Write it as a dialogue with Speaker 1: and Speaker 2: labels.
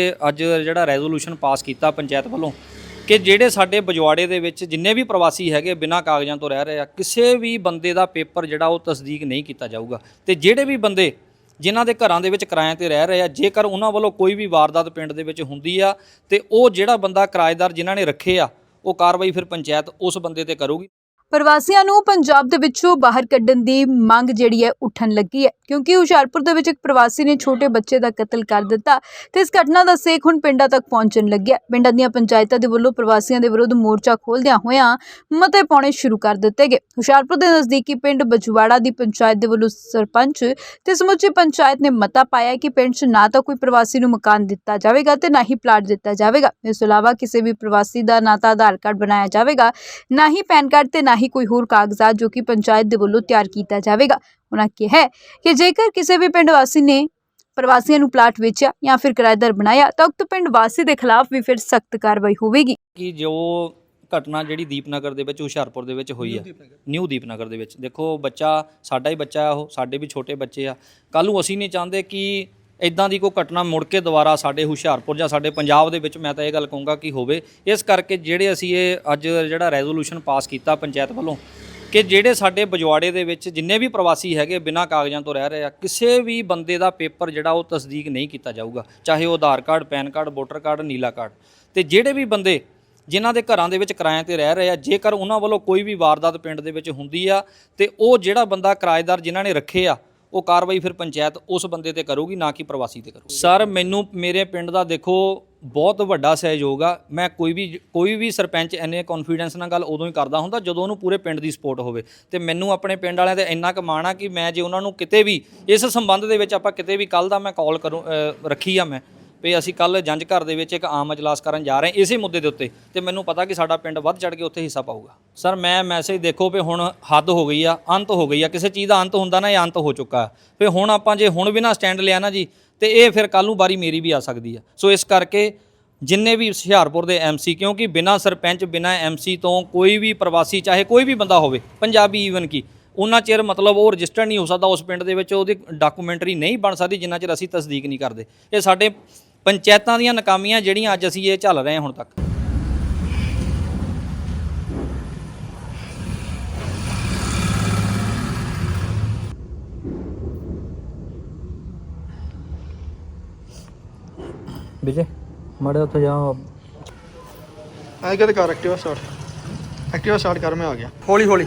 Speaker 1: ਅੱਜ ਜਿਹੜਾ ਰੈਜ਼ੋਲੂਸ਼ਨ ਪਾਸ ਕੀਤਾ ਪੰਚਾਇਤ ਵੱਲੋਂ ਕਿ ਜਿਹੜੇ ਸਾਡੇ ਬਜਵਾੜੇ ਦੇ ਵਿੱਚ ਜਿੰਨੇ ਵੀ ਪ੍ਰਵਾਸੀ ਹੈਗੇ ਬਿਨਾਂ ਕਾਗਜ਼ਾਂ ਤੋਂ ਰਹਿ ਰਹੇ ਆ, ਕਿਸੇ ਵੀ ਬੰਦੇ ਦਾ ਪੇਪਰ ਜਿਹੜਾ ਉਹ ਤਸਦੀਕ ਨਹੀਂ ਕੀਤਾ ਜਾਊਗਾ। ਤੇ ਜਿਹੜੇ ਵੀ ਬੰਦੇ ਜਿਨ੍ਹਾਂ ਦੇ ਘਰਾਂ ਦੇ ਵਿੱਚ ਕਿਰਾਏ ਤੇ ਰਹਿ ਰਹੇ ਆ, ਜੇਕਰ ਉਹਨਾਂ ਵੱਲੋਂ ਕੋਈ ਵੀ ਵਾਰਦਾਤ ਪਿੰਡ ਦੇ ਵਿੱਚ ਹੁੰਦੀ ਆ, ਤੇ ਉਹ ਜਿਹੜਾ ਬੰਦਾ ਕਿਰਾਏਦਾਰ ਜਿਨ੍ਹਾਂ ਨੇ ਰੱਖੇ ਆ, ਉਹ ਕਾਰਵਾਈ ਫਿਰ ਪੰਚਾਇਤ ਉਸ ਬੰਦੇ ਤੇ ਕਰੂਗੀ।
Speaker 2: ਪ੍ਰਵਾਸੀਆਂ ਨੂੰ ਪੰਜਾਬ ਦੇ ਵਿੱਚੋਂ ਬਾਹਰ ਕੱਢਣ ਦੀ ਮੰਗ ਜਿਹੜੀ ਹੈ ਉੱਠਣ ਲੱਗੀ ਹੈ, ਕਿਉਂਕਿ ਹੁਸ਼ਿਆਰਪੁਰ ਦੇ ਵਿੱਚ ਇੱਕ ਪ੍ਰਵਾਸੀ ਨੇ ਛੋਟੇ ਬੱਚੇ ਦਾ ਕਤਲ ਕਰ ਦਿੱਤਾ ਤੇ ਇਸ ਘਟਨਾ ਦਾ ਸੇਖ ਹੁਣ ਪਿੰਡਾਂ ਤੱਕ ਪਹੁੰਚਣ ਲੱਗਿਆ ਪਿੰਡਾਂ ਦੀਆਂ ਪੰਚਾਇਤਾਂ ਦੇ ਵੱਲੋਂ ਪ੍ਰਵਾਸੀਆਂ ਦੇ ਵਿਰੁੱਧ ਮੋਰਚਾ ਖੋਲ੍ਹਦਿਆਂ ਹੋਇਆਂ ਮਤੇ ਪਾਉਣੇ ਸ਼ੁਰੂ ਕਰ ਦਿੱਤੇ ਗਏ। ਹੁਸ਼ਿਆਰਪੁਰ ਦੇ ਨਜ਼ਦੀਕੀ ਪਿੰਡ ਬਜਵਾੜਾ ਦੀ ਪੰਚਾਇਤ ਦੇ ਵੱਲੋਂ ਸਰਪੰਚ ਤੇ ਸਮੁੱਚੀ ਪੰਚਾਇਤ ਨੇ ਮਤਾ ਪਾਇਆ ਕਿ ਪਿੰਡ 'ਚ ਨਾ ਤਾਂ ਕੋਈ ਪ੍ਰਵਾਸੀ ਨੂੰ ਮਕਾਨ ਦਿੱਤਾ ਜਾਵੇਗਾ ਤੇ ਨਾ ਹੀ ਪਲਾਟ ਦਿੱਤਾ ਜਾਵੇਗਾ। ਇਸ ਤੋਂ ਇਲਾਵਾ ਕਿਸੇ ਵੀ ਪ੍ਰਵਾਸੀ ਦਾ ਨਾ ਤਾਂ ਆਧਾਰ ਕਾਰਡ ਬਣਾਇਆ ਜਾਵੇਗਾ, ਨਾ ਹੀ ਪੈਨ ਕਾਰਡ ਤੇ ਨਾ ਹੀ ਕੋਈ ਹੋਰ ਕਾਗਜ਼ਾਤ ਜੋ ਕਿ ਪੰਚਾਇਤ ਦੇ ਵੱਲੋਂ ਤਿਆਰ ਕੀਤਾ ਜਾਵੇਗਾ। ਉਹਨਾਂ ਕਿਹਾ ਕਿ ਜੇਕਰ ਕਿਸੇ ਵੀ ਪਿੰਡ ਵਾਸੀ ਨੇ ਪ੍ਰਵਾਸੀਆਂ ਨੂੰ ਪਲਾਟ ਵੇਚਿਆ ਜਾਂ ਫਿਰ ਕਿਰਾਏਦਾਰ ਬਣਾਇਆ, ਤਾਂ ਉਕਤ ਪਿੰਡ ਵਾਸੀ ਦੇ ਖਿਲਾਫ ਵੀ ਫਿਰ ਸਖਤ ਕਾਰਵਾਈ ਹੋਵੇਗੀ।
Speaker 1: ਕਿ ਜੋ ਘਟਨਾ ਜਿਹੜੀ ਦੀਪਨਗਰ ਦੇ ਵਿੱਚ, ਹੁਸ਼ਿਆਰਪੁਰ ਦੇ ਵਿੱਚ ਹੋਈ ਆ। ਨਿਊ ਦੀਪਨਗਰ ਦੇ ਵਿੱਚ। ਦੇਖੋ, ਬੱਚਾ ਸਾਡਾ ਹੀ ਬੱਚਾ ਆ ਉਹ, ਸਾਡੇ ਵੀ ਛੋਟੇ ਬੱਚੇ ਆ। ਕੱਲ ਨੂੰ ਅਸੀਂ ਨਹੀਂ ਚਾਹੁੰਦੇ ਕਿ ਇਦਾਂ ਦੀ ਕੋਈ ਘਟਨਾ ਮੁੜ ਕੇ ਦੁਬਾਰਾ ਸਾਡੇ ਹੁਸ਼ਿਆਰਪੁਰ ਜਾਂ ਸਾਡੇ ਪੰਜਾਬ ਦੇ ਵਿੱਚ ਮੈਂ ਤਾਂ ਇਹ ਗੱਲ ਕਹੂੰਗਾ ਕਿ ਹੋਵੇ। ਇਸ ਕਰਕੇ ਜਿਹੜੇ ਅਸੀਂ ਇਹ ਅੱਜ ਜਿਹੜਾ ਰੈਜ਼ੋਲੂਸ਼ਨ ਪਾਸ ਕੀਤਾ ਪੰਚਾਇਤ ਵੱਲੋਂ ਕਿ ਜਿਹੜੇ ਸਾਡੇ ਬਜਵਾੜੇ ਦੇ ਵਿੱਚ ਜਿੰਨੇ ਵੀ ਪ੍ਰਵਾਸੀ ਹੈਗੇ ਬਿਨਾਂ ਕਾਗਜ਼ਾਂ ਤੋਂ ਰਹਿ ਰਹੇ ਆ, ਕਿਸੇ ਵੀ ਬੰਦੇ ਦਾ ਪੇਪਰ ਜਿਹੜਾ ਉਹ ਤਸਦੀਕ ਨਹੀਂ ਕੀਤਾ ਜਾਊਗਾ, ਚਾਹੇ ਉਹ Aadhaar card, PAN card, voter card, ਨੀਲਾ ਕਾਰਡ। ਤੇ ਜਿਹੜੇ ਵੀ ਬੰਦੇ ਜਿਨ੍ਹਾਂ ਦੇ ਘਰਾਂ ਦੇ ਵਿੱਚ ਕਿਰਾਏ ਤੇ ਰਹਿ ਰਹੇ ਆ, ਜੇਕਰ ਉਹਨਾਂ ਵੱਲੋਂ ਕੋਈ ਵੀ ਵਾਰਦਾਤ ਪਿੰਡ ਦੇ ਵਿੱਚ ਹੁੰਦੀ ਆ ਤੇ ਉਹ ਜਿਹੜਾ ਬੰਦਾ ਕਿਰਾਏਦਾਰ ਜਿਨ੍ਹਾਂ ਨੇ ਰੱਖੇ ਆ ਉਹ ਕਾਰਵਾਈ ਫਿਰ ਪੰਚਾਇਤ ਉਸ ਬੰਦੇ ਤੇ ਕਰੂਗੀ, ਨਾ ਕਿ ਪ੍ਰਵਾਸੀ ਤੇ ਕਰੂਗੀ। ਸਰ, ਮੈਨੂੰ, ਮੇਰੇ ਪਿੰਡ ਦਾ ਦੇਖੋ, ਬਹੁਤ ਵੱਡਾ ਸਹਿਯੋਗ ਆ। ਮੈਂ ਕੋਈ ਵੀ ਕੋਈ ਵੀ ਸਰਪੰਚ ਐਨੇ ਕੌਨਫੀਡੈਂਸ ਨਾਲ ਗੱਲ ਉਦੋਂ ਹੀ ਕਰਦਾ ਹੁੰਦਾ, ਜਦੋਂ ਉਹਨੂੰ ਪੂਰੇ ਪਿੰਡ ਦੀ ਸਪੋਰਟ ਹੋਵੇ। ਤੇ ਮੈਨੂੰ ਆਪਣੇ ਪਿੰਡ ਵਾਲਿਆਂ ਤੇ ਇੰਨਾ ਕੁ ਮਾਣ ਆ ਕਿ ਮੈਂ ਜੇ ਉਹਨਾਂ ਨੂੰ ਕਿਤੇ ਵੀ, ਇਸ ਸੰਬੰਧ ਦੇ ਵਿੱਚ ਆਪਾਂ ਕਿਤੇ ਵੀ ਕੱਲ ਦਾ ਮੈਂ ਕਾਲ ਕਰੂੰ ਰੱਖੀ ਆ ਮੈਂ ਵੀ ਅਸੀਂ ਕੱਲ ਜੰਝ ਘਰ ਦੇ ਵਿੱਚ ਇੱਕ ਆਮ ਅਜਲਾਸ ਕਰਨ ਜਾ ਰਹੇ ਹਾਂ ਇਸੇ ਮੁੱਦੇ ਦੇ ਉੱਤੇ ਤੇ ਮੈਨੂੰ ਪਤਾ ਕਿ ਸਾਡਾ ਪਿੰਡ ਵੱਧ ਚੜ ਕੇ ਉੱਥੇ ਹਿੱਸਾ ਪਾਊਗਾ। ਸਰ, ਮੈਂ ਮੈਸੇਜ ਦੇਖੋ ਵੀ ਹੁਣ ਹੱਦ ਹੋ ਗਈ ਆ, ਅੰਤ ਹੋ ਗਈ ਆ, ਕਿਸੇ ਚੀਜ਼ ਦਾ ਅੰਤ ਹੁੰਦਾ ਨਾ, ਇਹ ਅੰਤ ਹੋ ਚੁੱਕਾ। ਵੀ ਹੁਣ ਆਪਾਂ ਜੇ ਹੁਣ ਵੀ ਨਾ ਸਟੈਂਡ ਲਿਆ ਨਾ ਜੀ, ਤੇ ਇਹ ਫਿਰ ਕੱਲ ਨੂੰ ਵਾਰੀ ਮੇਰੀ ਵੀ ਆ ਸਕਦੀ ਆ। ਸੋ ਇਸ ਕਰਕੇ ਜਿੰਨੇ ਵੀ ਹੁਸ਼ਿਆਰਪੁਰ ਦੇ ਐਮਸੀ ਕਿਉਂਕਿ ਬਿਨਾਂ ਸਰਪੰਚ, ਬਿਨਾਂ ਐਮਸੀ ਤੋਂ ਕੋਈ ਵੀ ਪ੍ਰਵਾਸੀ, ਚਾਹੇ ਕੋਈ ਵੀ ਬੰਦਾ ਹੋਵੇ, ਪੰਜਾਬੀ ਈਵਨ ਕੀ, ਉਹਨਾਂ ਚਿਰ ਮਤਲਬ ਉਹ ਰਜਿਸਟਰ ਨਹੀਂ ਹੋ ਸਕਦਾ ਉਸ ਪਿੰਡ ਦੇ ਵਿੱਚ, ਉਹਦੀ ਡਾਕੂਮੈਂਟਰੀ ਨਹੀਂ ਬਣ ਸਕਦੀ ਜਿੰਨਾ ਚਿਰ ਅਸੀਂ ਤਸਦੀਕ ਨਹੀਂ ਕਰਦੇ। ਇਹ ਸਾਡੇ ਪੰਚਾਇਤਾਂ ਦੀਆਂ ਨਾਕਾਮੀਆਂ ਜਿਹੜੀਆਂ ਅੱਜ ਅਸੀਂ ਇਹ ਝੱਲ ਰਹੇ ਹਾਂ ਹੁਣ ਤੱਕ।
Speaker 3: ਵਿਜੇ ਮਾੜੇ ਉੱਥੇ ਜਾ
Speaker 4: ਐ ਕਿਤੇ ਕਰ ਐਕਟਿਵਾ ਸਟਾਰਟ ਐਕਟਿਵਾ ਸਟਾਰਟ ਕਰ ਮੈਂ ਆ ਗਿਆ। ਹੌਲੀ ਹੌਲੀ